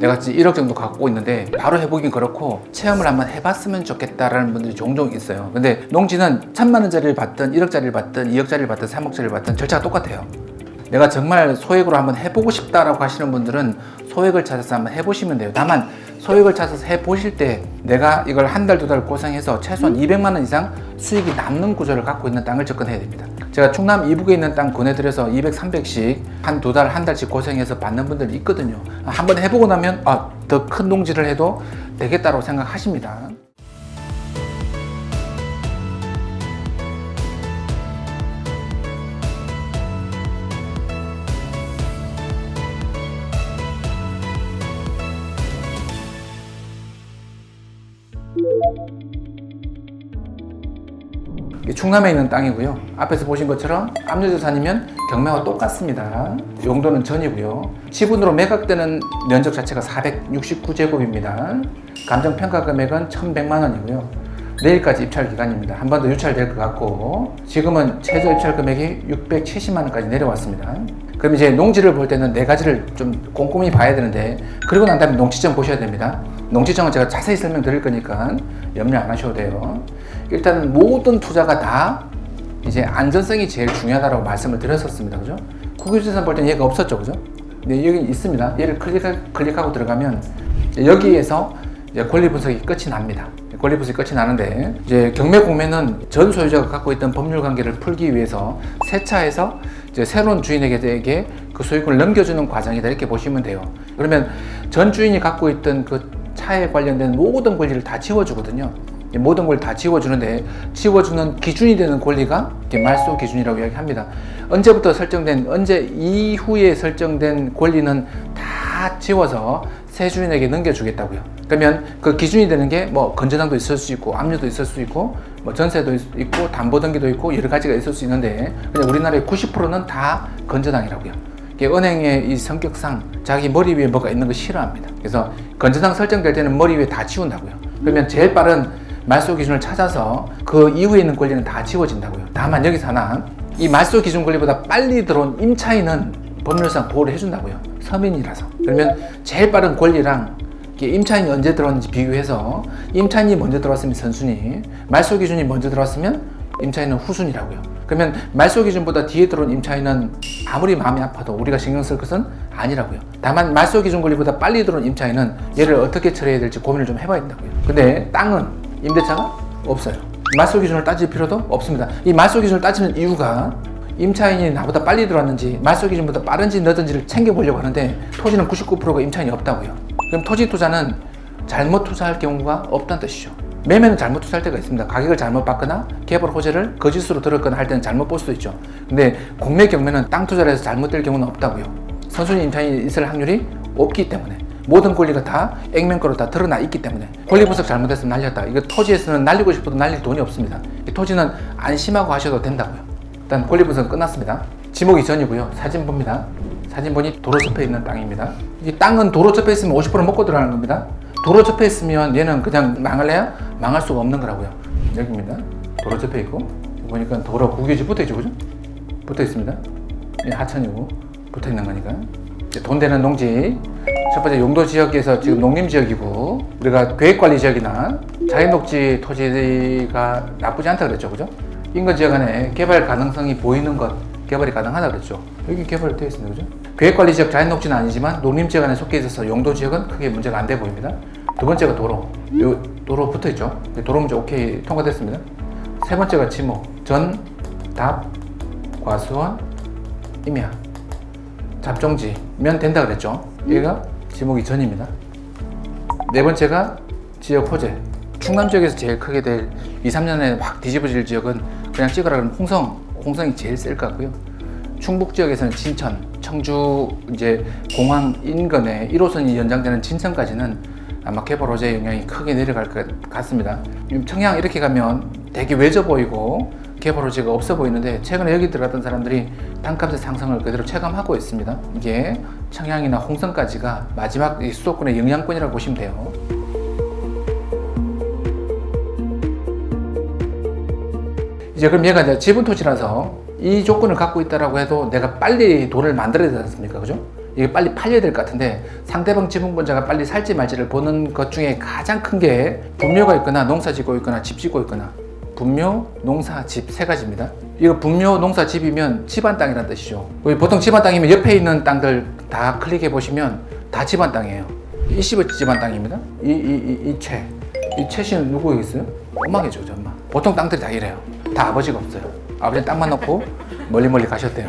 내가 지금 1억 정도 갖고 있는데 바로 해보긴 그렇고 체험을 한번 해봤으면 좋겠다라는 분들이 종종 있어요. 근데 농지는 천만 원짜리를 받든 1억짜리를 받든 2억짜리를 받든 3억짜리를 받든 절차가 똑같아요. 내가 정말 소액으로 한번 해보고 싶다라고 하시는 분들은 소액을 찾아서 한번 해보시면 돼요. 다만 소액을 찾아서 해보실 때 내가 이걸 한 달, 두 달 고생해서 최소한 200만 원 이상 수익이 남는 구조를 갖고 있는 땅을 접근해야 됩니다. 제가 충남 이북에 있는 땅 권해드려서 200, 300씩 한 두 달, 한 달씩 고생해서 받는 분들이 있거든요. 한번 해보고 나면 아, 더 큰 농지를 해도 되겠다고 생각하십니다. 충남에 있는 땅이고요. 앞에서 보신 것처럼 압류재산이면 경매와 똑같습니다. 용도는 전이고요. 지분으로 매각되는 면적 자체가 469제곱입니다. 감정평가 금액은 1,100만 원이고요. 내일까지 입찰 기간입니다. 한 번 더 유찰될 것 같고 지금은 최저 입찰 금액이 670만 원까지 내려왔습니다. 그럼 이제 농지를 볼 때는 네 가지를 좀 꼼꼼히 봐야 되는데 그리고 난 다음에 농지청 보셔야 됩니다. 농지청은 제가 자세히 설명드릴 거니까 염려 안 하셔도 돼요. 일단은 모든 투자가 다 이제 안전성이 제일 중요하다고 말씀을 드렸었습니다. 그죠? 국유재산 볼 때는 얘가 없었죠. 그죠? 근데 여기 있습니다. 얘를 클릭하, 클릭하 고 들어가면 여기에서 이제 권리 분석이 끝이 납니다. 권리 분석이 끝이 나는데 이제 경매 공매는 전 소유자가 갖고 있던 법률 관계를 풀기 위해서 세차해서 이제 새로운 주인에게 그 소유권을 넘겨주는 과정이다 이렇게 보시면 돼요. 그러면 전 주인이 갖고 있던 그 차에 관련된 모든 권리를 다 지워주거든요. 이 모든 걸 다 지워주는데 지워주는 기준이 되는 권리가 말소 기준이라고 이야기합니다. 언제부터 설정된 언제 이후에 설정된 권리는 다 지워서 새 주인에게 넘겨주겠다고요. 그러면 그 기준이 되는 게 뭐 건전항도 있을 수 있고 압류도 있을 수 있고 뭐 전세도 있- 있고 담보등기도 있고 여러 가지가 있을 수 있는데 그냥 우리나라의 90%는 다 건전항이라고요. 은행의 이 성격상 자기 머리 위에 뭐가 있는 거 싫어합니다. 그래서 건전항 설정될 때는 머리 위에 다 지운다고요. 그러면 제일 빠른 말소 기준을 찾아서 그 이후에 있는 권리는 다 지워진다고요. 다만 여기서 하나 이 말소 기준 권리보다 빨리 들어온 임차인은 법률상 보호를 해준다고요. 서민이라서. 그러면 제일 빠른 권리랑 임차인이 언제 들어왔는지 비교해서 임차인이 먼저 들어왔으면 선순위, 말소 기준이 먼저 들어왔으면 임차인은 후순위라고요. 그러면 말소 기준보다 뒤에 들어온 임차인은 아무리 마음이 아파도 우리가 신경 쓸 것은 아니라고요. 다만 말소 기준 권리보다 빨리 들어온 임차인은 얘를 어떻게 처리해야 될지 고민을 좀 해봐야 된다고요. 근데 땅은 임대차가 없어요. 말소 기준을 따질 필요도 없습니다. 이 말소 기준을 따지는 이유가 임차인이 나보다 빨리 들어왔는지 말소 기준보다 빠른지 늦은지를 챙겨보려고 하는데 토지는 99%가 임차인이 없다고요. 그럼 토지 투자는 잘못 투자할 경우가 없다는 뜻이죠. 매매는 잘못 투자할 때가 있습니다. 가격을 잘못 받거나 개발 호재를 거짓으로 들었거나 할 때는 잘못 볼 수도 있죠. 근데 공매 경매는 땅 투자를 해서 잘못될 경우는 없다고요. 선순위 임차인이 있을 확률이 없기 때문에 모든 권리가 다 액면가로 다 드러나 있기 때문에 권리 분석 잘못했으면 날렸다. 이거 토지에서는 날리고 싶어도 날릴 돈이 없습니다. 이 토지는 안심하고 하셔도 된다고요. 일단 권리 분석 끝났습니다. 지목이 전이고요. 사진 봅니다. 사진 보니 도로 옆에 있는 땅입니다. 이 땅은 도로 옆에 있으면 50% 먹고 들어가는 겁니다. 도로 옆에 있으면 얘는 그냥 망할래야 망할 수가 없는 거라고요. 여기입니다. 도로 옆에 있고 보니까 도로 국유지 붙어 있죠, 그죠? 붙어 있습니다. 이 하천이고 붙어 있는 거니까. 돈 되는 농지. 첫 번째 용도 지역에서 지금 농림 지역이고 우리가 계획관리 지역이나 자연녹지 토지가 나쁘지 않다 그랬죠, 그죠? 인근 지역 안에 개발 가능성이 보이는 것 개발이 가능하다 그랬죠. 여기 개발이 되어 있습니다, 그죠? 계획관리 지역 자연녹지는 아니지만 농림 지역 안에 속해 있어서 용도 지역은 크게 문제가 안 돼 보입니다. 두 번째가 도로. 요 도로 붙어 있죠. 도로 문제 오케이 통과됐습니다. 세 번째가 지목. 전, 답, 과수원, 임야. 잡종지 면 된다 그랬죠. 얘가 지목이 전입니다. 네 번째가 지역 호재. 충남 지역에서 제일 크게 될 2, 3년에 확 뒤집어질 지역은 그냥 찍으라 그러면 홍성, 홍성이 제일 셀 것 같고요. 충북 지역에서는 진천, 청주 이제 공항 인근에 1호선이 연장되는 진천까지는 아마 개발 호재 영향이 크게 내려갈 것 같습니다. 청양 이렇게 가면 되게 외져 보이고 개발 호재가 없어 보이는데 최근에 여기 들어갔던 사람들이 땅값의 상승을 그대로 체감하고 있습니다. 이게 청양이나 홍성까지가 마지막 이 수도권의 영향권이라고 보시면 돼요. 이제 그럼 얘가 이제 지분 토지라서 이 조건을 갖고 있다라고 해도 내가 빨리 돈을 만들어야 되지 않습니까? 그죠? 이게 빨리 팔려야 될 것 같은데 상대방 지분권자가 빨리 살지 말지를 보는 것 중에 가장 큰게 분묘가 있거나 농사 짓고 있거나 집 짓고 있거나 분묘, 농사, 집 세 가지입니다. 이거 분묘, 농사, 집이면 집안 땅이라는 뜻이죠. 보통 집안 땅이면 옆에 있는 땅들 다 클릭해 보시면 다 집안 땅이에요. 이 집은 집안 땅입니다. 이, 이, 이, 이 채. 이 채씨는 누구겠어요? 엄마겠죠, 저 엄마. 보통 땅들이 다 이래요. 다 아버지가 없어요. 아버지는 땅만 놓고 멀리 멀리 가셨대요.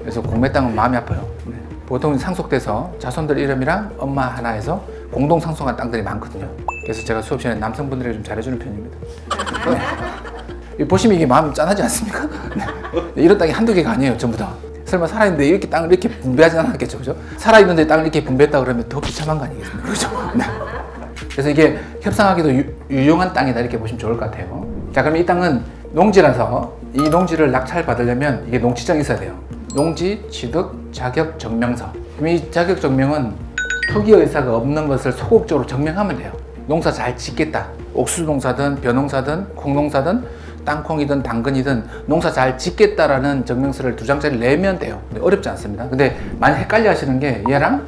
그래서 공매 땅은 마음이 아파요. 네. 보통 상속돼서 자손들 이름이랑 엄마 하나에서 공동 상속한 땅들이 많거든요. 그래서 제가 수업 시간에 남성분들에게 좀 잘해주는 편입니다. 네. 이 보시면 이게 마음 짠하지 않습니까? 네. 이런 땅이 한두 개가 아니에요, 전부 다. 설마 살아있는데 이렇게 땅을 이렇게 분배하진 않았겠죠, 그죠? 살아있는데 땅을 이렇게 분배했다 그러면 더 비참한 거 아니겠습니까, 그죠? 네. 그래서 이게 협상하기도 유, 유용한 땅이다 이렇게 보시면 좋을 것 같아요. 자, 그럼 이 땅은 농지라서 이 농지를 낙찰 받으려면 이게 농지장이 있어야 돼요. 농지 취득 자격 증명서. 그럼 이 자격 증명은 투기 의사가 없는 것을 소극적으로 증명하면 돼요. 농사 잘 짓겠다. 옥수수 농사든 벼농사든 콩농사든 땅콩이든 당근이든 농사 잘 짓겠다라는 증명서를 두 장짜리 내면 돼요. 근데 어렵지 않습니다. 근데 많이 헷갈려 하시는 게 얘랑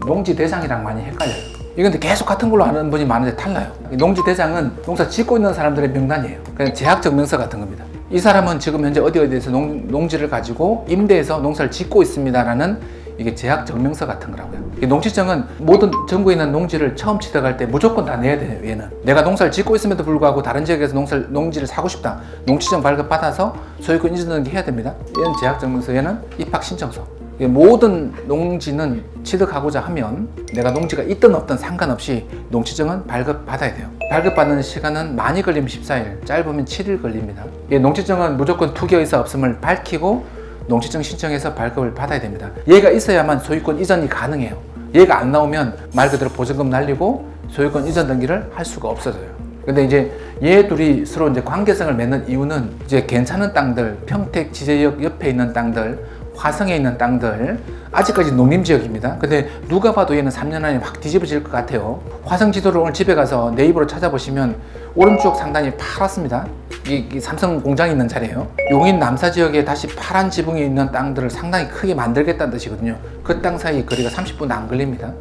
농지 대상이랑 많이 헷갈려요. 이건 계속 같은 걸로 아는 분이 많은데 달라요. 농지 대상은 농사 짓고 있는 사람들의 명단이에요. 그냥 제약 증명서 같은 겁니다. 이 사람은 지금 현재 어디 어디에서 농, 농지를 가지고 임대해서 농사를 짓고 있습니다라는 이게 제약 증명서 같은 거라고요. 이 농지증은 모든 전국에 있는 농지를 처음 취득할 때 무조건 다 내야 돼요. 얘는 내가 농사를 짓고 있음에도 불구하고 다른 지역에서 농사를 농지를 사고 싶다. 농지증 발급 받아서 소유권 이전 등기 해야 됩니다. 얘는 제약 증명서, 얘는 입학 신청서. 모든 농지는 취득하고자 하면 내가 농지가 있든 없든 상관없이 농지증은 발급받아야 돼요. 발급받는 시간은 많이 걸리면 14일, 짧으면 7일 걸립니다. 이 농지증은 무조건 투기 의사 없음을 밝히고 농지증 신청해서 발급을 받아야 됩니다. 얘가 있어야만 소유권 이전이 가능해요. 얘가 안 나오면 말 그대로 보증금 날리고 소유권 이전 등기를 할 수가 없어져요. 근데 이제 얘 둘이 서로 이제 관계성을 맺는 이유는 이제 괜찮은 땅들, 평택 지제역 옆에 있는 땅들, 화성에 있는 땅들 아직까지 농림 지역입니다. 근데 누가 봐도 얘는 3년 안에 확 뒤집어질 것 같아요. 화성 지도를 오늘 집에 가서 네이버로 찾아보시면 오른쪽 상단이 파랗습니다. 이, 이 삼성 공장이 있는 자리예요. 용인 남사 지역에 다시 파란 지붕이 있는 땅들을 상당히 크게 만들겠다는 뜻이거든요. 그 땅 사이 거리가 30분 안 걸립니다.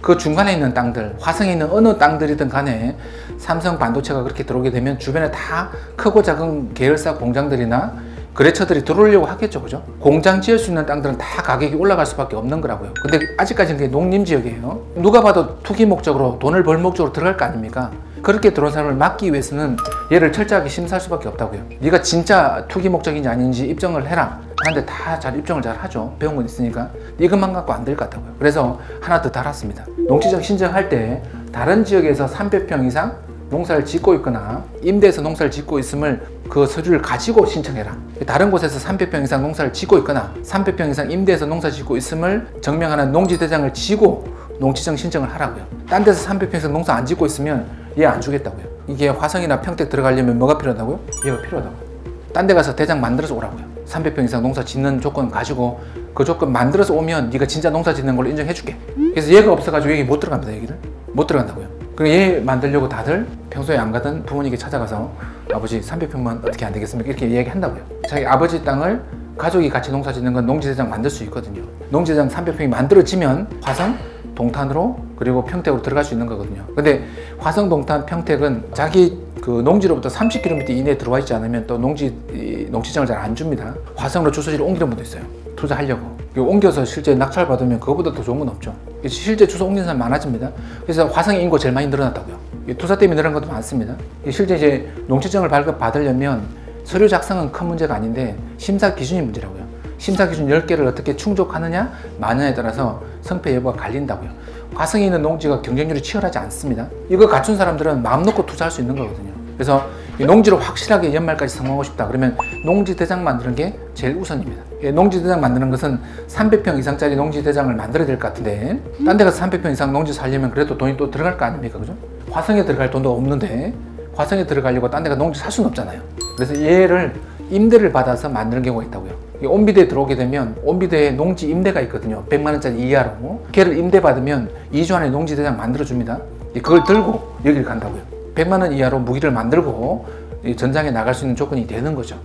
그 중간에 있는 땅들, 화성에 있는 어느 땅들이든 간에 삼성 반도체가 그렇게 들어오게 되면 주변에 다 크고 작은 계열사 공장들이나 거래처들이 들어오려고 하겠죠, 그죠? 공장 지을 수 있는 땅들은 다 가격이 올라갈 수밖에 없는 거라고요. 근데 아직까지는 그게 농림 지역이에요. 누가 봐도 투기 목적으로 돈을 벌 목적으로 들어갈 거 아닙니까? 그렇게 들어온 사람을 막기 위해서는 얘를 철저하게 심사할 수밖에 없다고요. 네가 진짜 투기 목적인지 아닌지 입증을 해라. 하는데 다 잘 입증을 잘 하죠. 배운 건 있으니까. 이것만 갖고 안 될 것 같다고요. 그래서 하나 더 달았습니다. 농지적 신청할 때 다른 지역에서 300평 이상 농사를 짓고 있거나 임대해서 농사를 짓고 있음을 그 서류를 가지고 신청해라. 다른 곳에서 300평 이상 농사를 짓고 있거나 300평 이상 임대해서 농사 짓고 있음을 증명하는 농지대장을 지고 농지증 신청을 하라고요. 딴 데서 300평 이상 농사 안 짓고 있으면 얘 안 주겠다고요. 이게 화성이나 평택 들어가려면 뭐가 필요하다고요? 얘가 필요하다고요. 딴 데 가서 대장 만들어서 오라고요. 300평 이상 농사 짓는 조건 가지고 그 조건 만들어서 오면 네가 진짜 농사 짓는 걸로 인정해줄게. 그래서 얘가 없어가지고 여기 못 들어갑니다. 여기를 못 들어간다고요. 그얘 만들려고 다들 평소에 안 가던 부모님께 찾아가서 아버지 300평만 어떻게 안 되겠습니까? 이렇게 이야기한다고요. 자기 아버지 땅을 가족이 같이 농사 짓는 건 농지대장 만들 수 있거든요. 농지대장 300평이 만들어지면 화성, 동탄으로 그리고 평택으로 들어갈 수 있는 거거든요. 근데 화성, 동탄, 평택은 자기 그 농지로부터 30km 이내에 들어와 있지 않으면 또 농지 이 농지장을 잘 안 줍니다. 화성으로 주소지를 옮기는 분도 있어요. 투자하려고. 옮겨서 실제 낙찰 받으면 그거보다 더 좋은 건 없죠. 실제 주소 옮기는 사람 많아집니다. 그래서 화성의 인구가 제일 많이 늘어났다고요. 이 투자 때문에 늘어난 것도 많습니다. 이 실제 이제 농지증을 발급 받으려면 서류 작성은 큰 문제가 아닌데 심사 기준이 문제라고요. 심사 기준 10개를 어떻게 충족하느냐 마느냐에 따라서 성패 여부가 갈린다고요. 화성에 있는 농지가 경쟁률이 치열하지 않습니다. 이거 갖춘 사람들은 마음 놓고 투자할 수 있는 거거든요. 그래서 이 농지로 확실하게 연말까지 성공하고 싶다 그러면 농지 대장 만드는 게 제일 우선입니다. 예, 농지 대장 만드는 것은 300평 이상짜리 농지 대장을 만들어야 될 것 같은데 딴 데 가서 300평 이상 농지 살려면 그래도 돈이 또 들어갈 거 아닙니까, 그죠? 화성에 들어갈 돈도 없는데 화성에 들어가려고 딴 데가 농지 살 수는 없잖아요. 그래서 얘를 임대를 받아서 만드는 경우가 있다고요. 이 온비대에 들어오게 되면 온비대에 농지 임대가 있거든요. 100만 원짜리 이하로. 걔를 임대 받으면 2주 안에 농지 대장 만들어 줍니다. 그걸 들고 여기를 간다고요. 100만 원 이하로 무기를 만들고 이 전장에 나갈 수 있는 조건이 되는 거죠.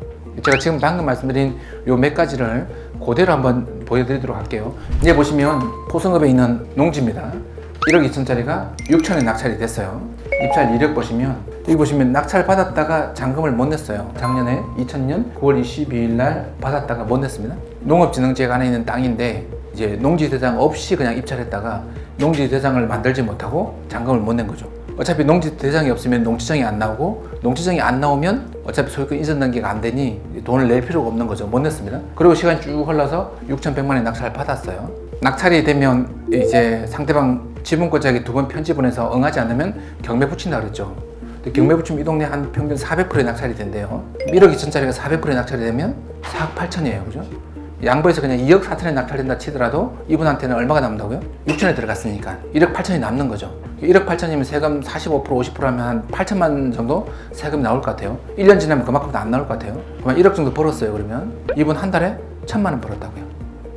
제가 지금 방금 말씀드린 요 몇 가지를 그대로 한번 보여드리도록 할게요. 이제 보시면 포승읍에 있는 농지입니다. 1억 2천짜리가 6천에 낙찰이 됐어요. 입찰 이력 보시면 여기 보시면 낙찰 받았다가 잔금을 못 냈어요. 작년에 2000년 9월 22일 날 받았다가 못 냈습니다. 농업진흥지역 안에 있는 땅인데 이제 농지 대장 없이 그냥 입찰했다가 농지 대장을 만들지 못하고 잔금을 못 낸 거죠. 어차피 농지 대장이 없으면 농지장이 안 나오고 농지장이 안 나오면 어차피 소유권 이전 단계가 안 되니 돈을 낼 필요가 없는 거죠. 못 냈습니다. 그리고 시간이 쭉 흘러서 6,100만 원 낙찰 받았어요. 낙찰이 되면 이제 상대방 지분권자에게 두 번 편집을 해서 응하지 않으면 경매 붙인다 그랬죠. 근데 경매 붙이면 이 동네 한 평균 400%의 낙찰이 된대요. 1억 2천짜리가 400%의 낙찰이 되면 4억 8천이에요. 그죠? 양보해서 그냥 2억 4천에 낙찰된다 치더라도 이분한테는 얼마가 남는다고요? 6천에 들어갔으니까 1억 8천이 남는 거죠. 1억 8천이면 세금 45% 50% 하면 한 8천만 원 정도 세금이 나올 것 같아요. 1년 지나면 그만큼도 안 나올 것 같아요. 그러면 1억 정도 벌었어요. 그러면 이분 한 달에 천만 원 벌었다고요.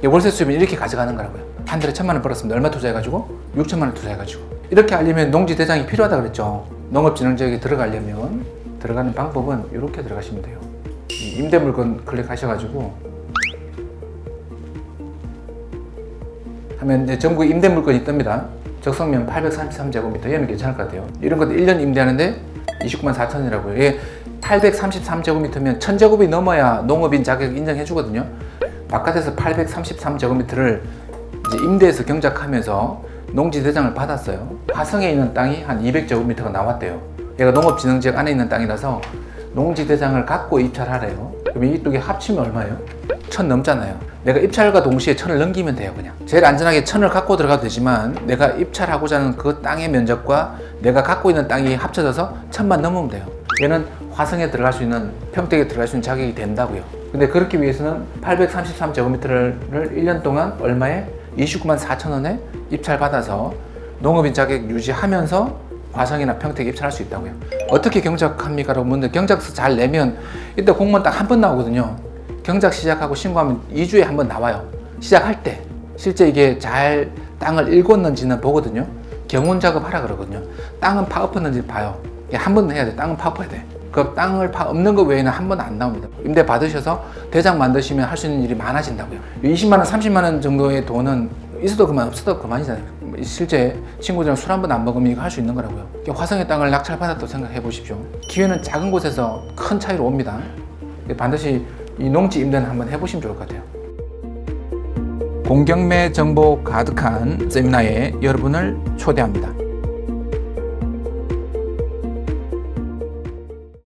이 월세 수입은 이렇게 가져가는 거라고요. 한 달에 천만 원 벌었으면 얼마 투자해가지고 6천만 원 투자해가지고 이렇게 알려면 농지 대장이 필요하다 그랬죠. 농업진흥지역에 들어가려면 들어가는 방법은 이렇게 들어가시면 돼요. 이 임대물건 클릭하셔가지고 하면 이제 전국 임대 물건이 뜹니다. 적성면 833제곱미터 얘는 괜찮을 것 같아요. 이런 것도 1년 임대하는데 29만 4천이라고요. 이게 833제곱미터면 1000제곱이 넘어야 농업인 자격 인정해 주거든요. 바깥에서 833제곱미터를 이제 임대해서 경작하면서 농지 대장을 받았어요. 화성에 있는 땅이 한 200제곱미터가 나왔대요. 얘가 농업진흥지역 안에 있는 땅이라서 농지 대장을 갖고 입찰하래요. 그럼 이쪽에 합치면 얼마예요? 천 넘잖아요. 내가 입찰과 동시에 천을 넘기면 돼요, 그냥. 제일 안전하게 천을 갖고 들어가도 되지만 내가 입찰하고자 하는 그 땅의 면적과 내가 갖고 있는 땅이 합쳐져서 천만 넘으면 돼요. 얘는 화성에 들어갈 수 있는 평택에 들어갈 수 있는 자격이 된다고요. 근데 그렇기 위해서는 833제곱미터를 1년 동안 얼마에 29만 4천 원에 입찰 받아서 농업인 자격 유지하면서 화성이나 평택에 입찰할 수 있다고요. 어떻게 경작합니까? 라고 묻는데 경작서 잘 내면 이때 공무원 딱 한 번 나오거든요. 경작 시작하고 신고하면 2주에 한 번 나와요. 시작할 때. 실제 이게 잘 땅을 읽었는지는 보거든요. 경운 작업하라 그러거든요. 땅은 파엎었는지 봐요. 한번 해야 돼. 땅은 파엎어야 돼. 그 땅을 파 없는 것 외에는 한 번 안 나옵니다. 임대 받으셔서 대장 만드시면 할 수 있는 일이 많아진다고요. 20만 원, 30만 원 정도의 돈은 있어도 그만 없어도 그만이잖아요. 실제 친구들이랑 술 한 번 안 먹으면 이거 할 수 있는 거라고요. 화성의 땅을 낙찰받았다고 생각해 보십시오. 기회는 작은 곳에서 큰 차이로 옵니다. 반드시 이 농지 임대는 한번 해보시면 좋을 것 같아요. 공경매 정보 가득한 세미나에 여러분을 초대합니다.